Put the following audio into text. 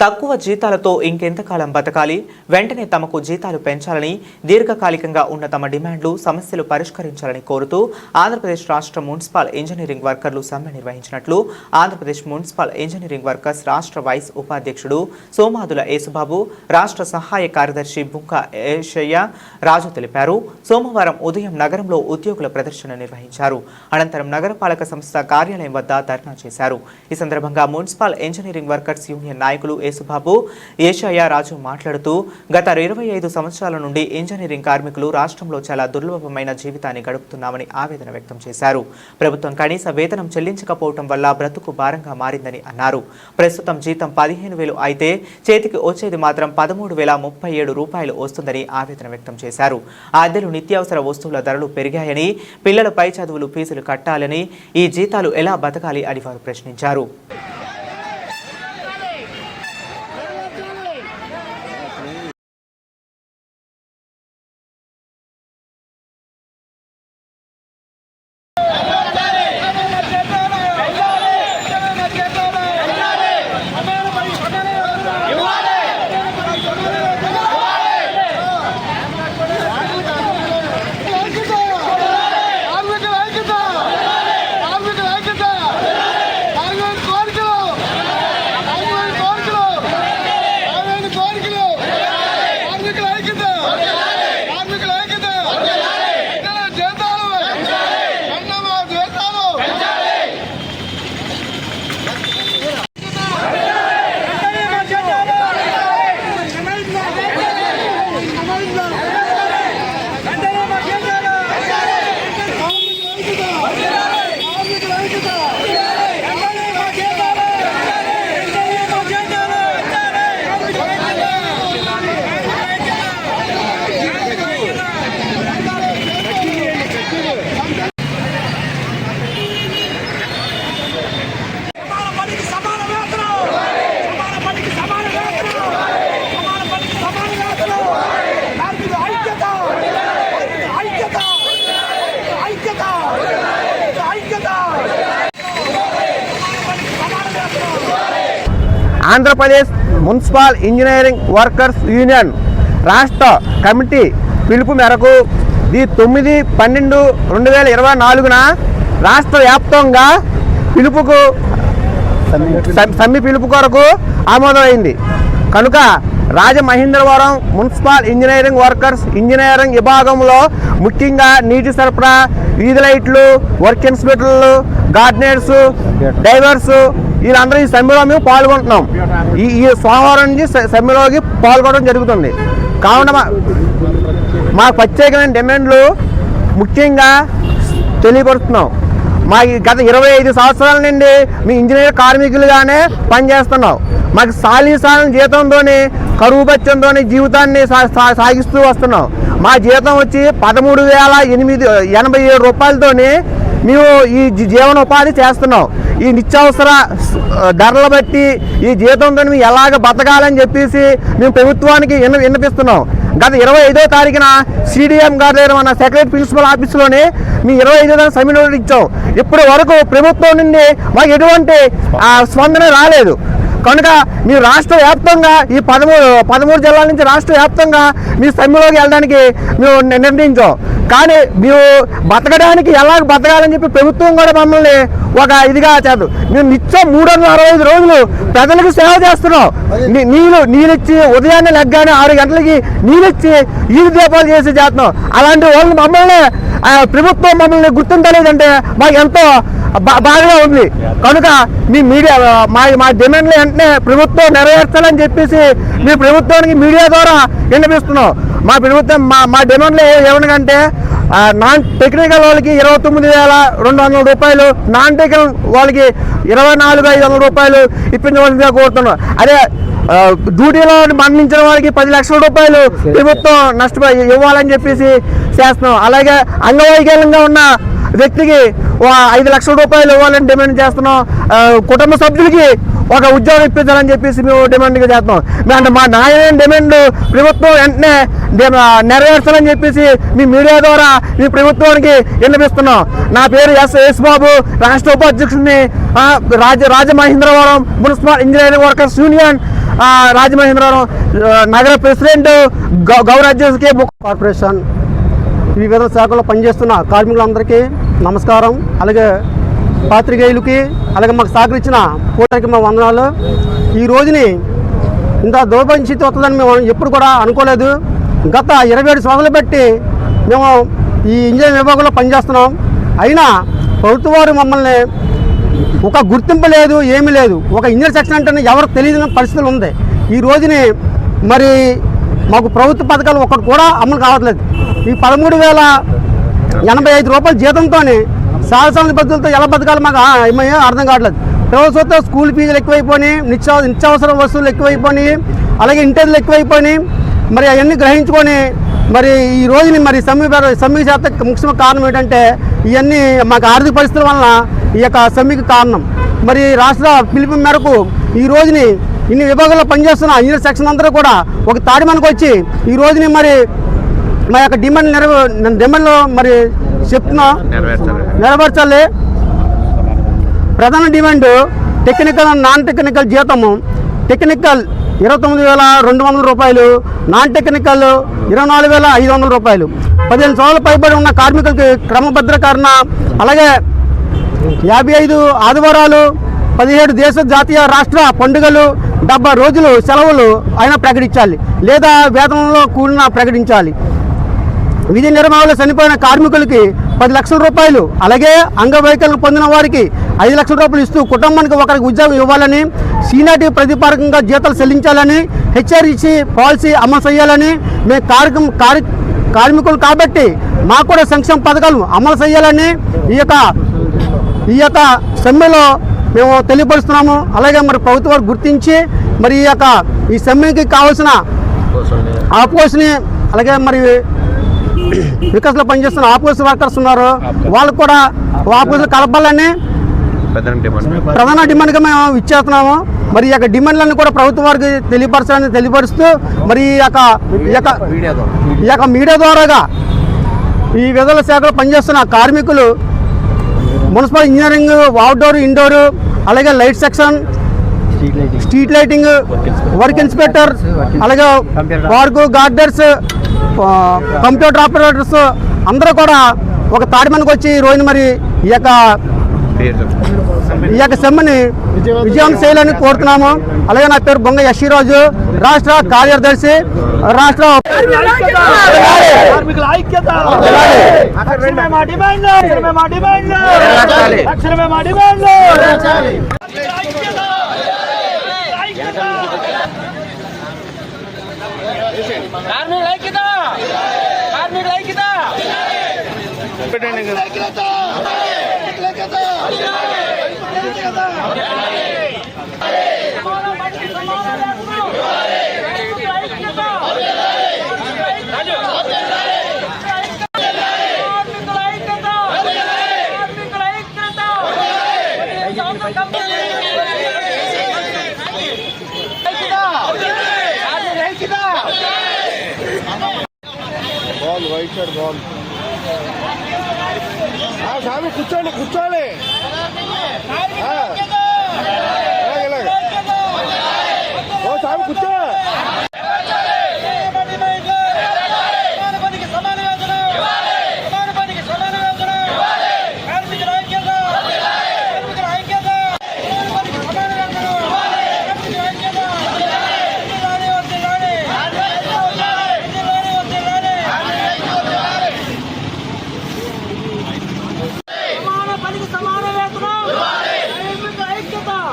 తక్కువ జీతాలతో ఇంకెంతకాలం బతకాలి? వెంటనే తమకు జీతాలు పెంచాలని దీర్ఘకాలికంగా ఉన్న తమ డిమాండ్లు సమస్యలు పరిష్కరించాలని కోరుతూ ఆంధ్రప్రదేశ్ రాష్ట్ర మున్సిపల్ ఇంజనీరింగ్ వర్కర్లు సమ్మె నిర్వహించినట్లు ఆంధ్రప్రదేశ్ మున్సిపల్ ఇంజనీరింగ్ వర్కర్స్ రాష్ట్ర వైస్ ఉపాధ్యక్షుడు సోమాదుల యేసుబాబు రాష్ట్ర సహాయ కార్యదర్శి బుంక ఏషయ్య రాజు తెలిపారు. సోమవారం ఉదయం నగరంలో ఉద్యోగుల ప్రదర్శన నిర్వహించారు. అనంతరం నగరపాలక సంస్థ కార్యాలయం వద్ద ధర్నా చేశారు. ఈ సందర్భంగా మున్సిపల్ ఇంజనీరింగ్ వర్కర్స్ యూనియన్ నాయకులు యేసుబాబు ఏషయ్య రాజు మాట్లాడుతూ గత ఇరవై ఐదు సంవత్సరాల నుండి ఇంజనీరింగ్ కార్మికులు రాష్ట్రంలో చాలా దుర్లభమైన జీవితాన్ని గడుపుతున్నామని ఆవేదన వ్యక్తం చేశారు. ప్రభుత్వం కనీస వేతనం చెల్లించకపోవటం వల్ల బ్రతుకు భారంగా మారిందని అన్నారు. ప్రస్తుతం జీతం పదిహేను వేలు అయితే చేతికి వచ్చేది మాత్రం పదమూడు వేల ముప్పై ఏడు రూపాయలు వస్తుందని ఆవేదన వ్యక్తం చేశారు. ఆ అద్దెలు నిత్యావసర వస్తువుల ధరలు పెరిగాయని పిల్లలపై చదువులు ఫీజులు కట్టాలని ఈ జీతాలు ఎలా బతకాలి అని వారు ప్రశ్నించారు కార్మికుల ఐక్యత కార్మికుల ఐక్యత కార్మికుల కోరికలు కార్మికుల కోరికలు కార్మికుల కోరికలు కార్మికుల ఐక్యత కార్మికుల ఐక్యత వెంటనే జీతాలు వెంటనే మా జీతాలు వెంటనే మా జీతాలు వెంటనే మా జీతాలు సమాన పనికి సమాన వేతనం సమాన పనికి సమాన వేతనం సమాన పనికి సమాన వేతనం కార్మికుల ఐక్యత ఐక్యత ఐక్యత ఐక్యత సమాన వేతనం Andhra Pradesh municipal engineering workers union రాష్ట్ర కమిటీ పిలుపు మేరకు ఈ తొమ్మిది పన్నెండు రెండు వేల ఇరవై నాలుగున రాష్ట్ర వ్యాప్తంగా పిలుపుకు సమ్మి సమ్మె పిలుపు కొరకు ఆమోదమైంది. కనుక Rajamahendravaram municipal engineering workers engineering విభాగంలో ముఖ్యంగా నీటి సరఫరా వీధి లైట్లు వర్క్ ఇన్స్పెక్టర్లు గార్డెనర్స్ డైవర్సు వీళ్ళందరూ ఈ సమ్మెలో మేము పాల్గొంటున్నాం. ఈ ఈ సోమవారం నుంచి సమ్మెలోకి పాల్గొనడం జరుగుతుంది. కావున మా- మా ప్రత్యేకమైన డిమాండ్లు ముఖ్యంగా తెలియపరుస్తున్నాం. మా ఈ గత ఇరవై ఐదు సంవత్సరాల నుండి మీ ఇంజనీర్ కార్మికులుగానే పనిచేస్తున్నాం. మాకు సాలీసాలం జీతంతోని కరువు బత్యంతో జీవితాన్ని సా- సా- సాగిస్తూ వస్తున్నాం. మా జీతం వచ్చి పదమూడు వేల ఎనిమిది ఎనభై ఏడు రూపాయలతోనే మేము ఈ జీ- జీవనోపాధి చేస్తున్నాం. ఈ నిత్యావసర ధరలు బట్టి ఈ జీతంతో మేము ఎలాగ బతకాలని చెప్పేసి మేము ప్రభుత్వానికి విన్న విన్నపిస్తున్నాం. గత ఇరవై ఐదో తారీఖున సిడిఎం గారి దగ్గర మన సెక్రటరీ ప్రిన్సిపల్ ఆఫీస్లోనే మీ ఇరవై ఐదో తారీఖు సమ్మె ఇచ్చాం. ఇప్పటి వరకు ప్రభుత్వం నుండి మాకు ఎటువంటి ఆ, స్పందన రాలేదు. కనుక మీ రాష్ట్ర వ్యాప్తంగా ఈ పదమూడు పదమూడు జిల్లాల నుంచి రాష్ట్ర వ్యాప్తంగా మీ సమ్మెలోకి వెళ్ళడానికి మేము నిర్ణయించాం. కానీ మేము బతకడానికి ఎలా బతకాలని చెప్పి ప్రభుత్వం కూడా మమ్మల్ని ఒక ఇదిగా చేద్దాం మేము నిత్యం మూడు వందల అరవై ఐదు రోజులు ప్రజలకు సేవ చేస్తున్నాం. నీళ్ళు నీళ్ళిచ్చి ఉదయాన్నే లెగ్గానే ఆరు గంటలకి నీళ్ళిచ్చి ఈ దీపాలు చేసి చేస్తున్నాం. అలాంటి వాళ్ళు మమ్మల్ని ప్రభుత్వం మమ్మల్ని గుర్తించలేదంటే మాకు ఎంతో బాధగా ఉంది. కనుక మీ మీడియా మా మా డిమాండ్లు వెంటనే ప్రభుత్వం నెరవేర్చాలని చెప్పేసి మీ ప్రభుత్వానికి మీడియా ద్వారా వినిపిస్తున్నాం మా ప్రభుత్వం మా మా డిమాండ్లు ఏమనగంటే నాన్ టెక్నికల్ వాళ్ళకి ఇరవై తొమ్మిది వేల రెండు వందల రూపాయలు నాన్ టెక్నికల్ వాళ్ళకి ఇరవై నాలుగు ఐదు వందల రూపాయలు ఇప్పించవలసిందిగా కోరుతున్నాం. అదే డ్యూటీలో మరణించిన వారికి పది లక్షల రూపాయలు ప్రభుత్వం నష్టపోయి ఇవ్వాలని చెప్పేసి చేస్తున్నాం. అలాగే అంగవైకల్యంగా ఉన్న వ్యక్తికి ఐదు లక్షల రూపాయలు ఇవ్వాలని డిమాండ్ చేస్తున్నాం. కుటుంబ సభ్యులకి ఒక ఉద్యోగం ఇప్పించాలని చెప్పేసి మేము డిమాండ్ చేస్తున్నాం. అంటే మా నాయన డిమాండ్ ప్రభుత్వం వెంటనే నెరవేర్చాలని చెప్పేసి మీ మీడియా ద్వారా మీ ప్రభుత్వానికి విన్నపిస్తున్నాం నా పేరు ఎస్ ఎస్ బాబు రాష్ట్ర ఉపాధ్యక్షుడిని రాజ Rajamahendravaram municipal engineering workers union Rajamahendravaram నగర ప్రెసిడెంట్ గౌ- గౌరాజ్యకి కార్పొరేషన్. వివిధ శాఖలో పనిచేస్తున్న కార్మికులందరికీ నమస్కారం. అలాగే పాత్రికేయులకి అలాగే మాకు సహకరించిన పూటకి మా వందనాలు. ఈ రోజుని ఇంత దౌర్భంచిత వస్తుందని మేము ఎప్పుడు కూడా అనుకోలేదు. గత ఇరవై ఏడు సంవత్సరాలు బట్టి మేము ఈ ఇంజనీరింగ్ విభాగంలో పనిచేస్తున్నాం. అయినా ప్రభుత్వ వారు మమ్మల్ని ఒక గుర్తింపు లేదు ఏమీ లేదు. ఒక ఇంజనీర్ సెక్షన్ అంటే ఎవరు తెలియని పరిస్థితులు ఉంది. ఈ రోజుని మరి మాకు ప్రభుత్వ పథకాలు ఒకటి కూడా అమలు కావట్లేదు. ఈ పదమూడు వేల ఎనభై ఐదు రూపాయల జీతంతో సాహసాల పద్ధతులతో ఎలా బతకాలి మాకు ఏమయ్యో అర్థం కావట్లేదు. ప్రభుత్వంతో స్కూల్ ఫీజులు ఎక్కువైపోయినాయి నిత్య నిత్యావసర వస్తువులు ఎక్కువైపోయినాయి అలాగే ఇంటర్లు ఎక్కువైపోయినాయి. మరి అవన్నీ గ్రహించుకొని మరి ఈ రోజుని మరి సమ్మె సమ్మె శాత ముఖ్యమైన కారణం ఏంటంటే ఇవన్నీ మాకు ఆర్థిక పరిస్థితుల వలన ఈ యొక్క సమ్మెకి కారణం. మరి రాష్ట్ర పిలుపు మేరకు ఈ రోజుని ఇన్ని విభాగాల్లో పనిచేస్తున్న ఇంజనీర్ సెక్షన్ అందరూ కూడా ఒక తాడిమనకు వచ్చి ఈ రోజుని మరి మా యొక్క డిమాండ్ నెరవే డిమాండ్లో మరి చెప్తున్నా. నెరవేర్చాలి. ప్రధాన demand technical and non technical జీతము. టెక్నికల్ ఇరవై తొమ్మిది వేల రెండు వందల రూపాయలు నాన్ టెక్నికల్ ఇరవై నాలుగు వేల ఐదు వందల రూపాయలు. పదిహేను సంవత్సరాలు పైబడి ఉన్న కార్మికులకి క్రమభద్రకరణ అలాగే యాభై ఐదు ఆదివారాలు పదిహేడు దేశ జాతీయ రాష్ట్ర పండుగలు డెబ్బై రోజులు సెలవులు అయినా ప్రకటించాలి. లేదా వేతనంలో కూడిన ప్రకటించాలి. విధి నిర్మాణంలో చనిపోయిన కార్మికులకి పది లక్షల రూపాయలు అలాగే అంగవైకల్యం పొందిన వారికి ఐదు లక్షల రూపాయలు ఇస్తూ కుటుంబానికి ఒకరికి ఉద్యోగం ఇవ్వాలని సీనాటి ప్రతిపాదకంగా జీతాలు చెల్లించాలని హెచ్ఆర్ఇసి పాలసీ అమలు చేయాలని మేము కార్యక్రమ కార్య కార్మికులు కాబట్టి మాకు కూడా సంక్షేమ పథకాలు అమలు చేయాలని ఈ యొక్క ఈ యొక్క సమ్మెలో మేము తెలియపరుస్తున్నాము. అలాగే మరి ప్రభుత్వం గుర్తించి మరి ఈ యొక్క ఈ సమ్మెకి కావాల్సిన ఆపోజిట్ని అలాగే మరి వికాస్లో పనిచేస్తున్న ఆపోజిట్ వర్కర్స్ ఉన్నారు. వాళ్ళకు కూడా ఆపోజిట్ కలపాలని ప్రధాన డిమాండ్గా మేము ఇచ్చేస్తున్నాము. మరి ఈ యొక్క డిమాండ్లన్నీ కూడా ప్రభుత్వం వారికి తెలియపరచాలని తెలియపరుస్తూ మరి ఈ యొక్క ఈ యొక్క ఈ యొక్క మీడియా ద్వారాగా ఈ విధుల శాఖలో పనిచేస్తున్న కార్మికులు మున్సిపల్ ఇంజనీరింగ్ అవుట్డోర్ ఇండోర్ అలాగే light section street lighting work inspector అలాగే పార్క్ గార్డెన్స్ కంప్యూటర్ ఆపరేటర్స్ అందరూ కూడా ఒక తాడిమనికి వచ్చి ఈ రోజు మరి ఈ యొక్క ఈ యొక్క సెమ్మని విజయం చేయాలని కోరుతున్నాము. అలాగే నా పేరు బొంగ యశ్వరాజు రాష్ట్ర కార్యదర్శి రాష్ట్ర కార్మికుల ఐక్యత తక్షణమే మా డిమాండ్ తక్షణమే మా డిమాండ్ తక్షణమే మా డిమాండ్ ఐక్యత ఐక్యత కార్మికుల ఐక్యత కార్మికుల ఐక్యత బాల్ వైట్ షర్ట్ స్వామి కూర్చోండి కూర్చోండి.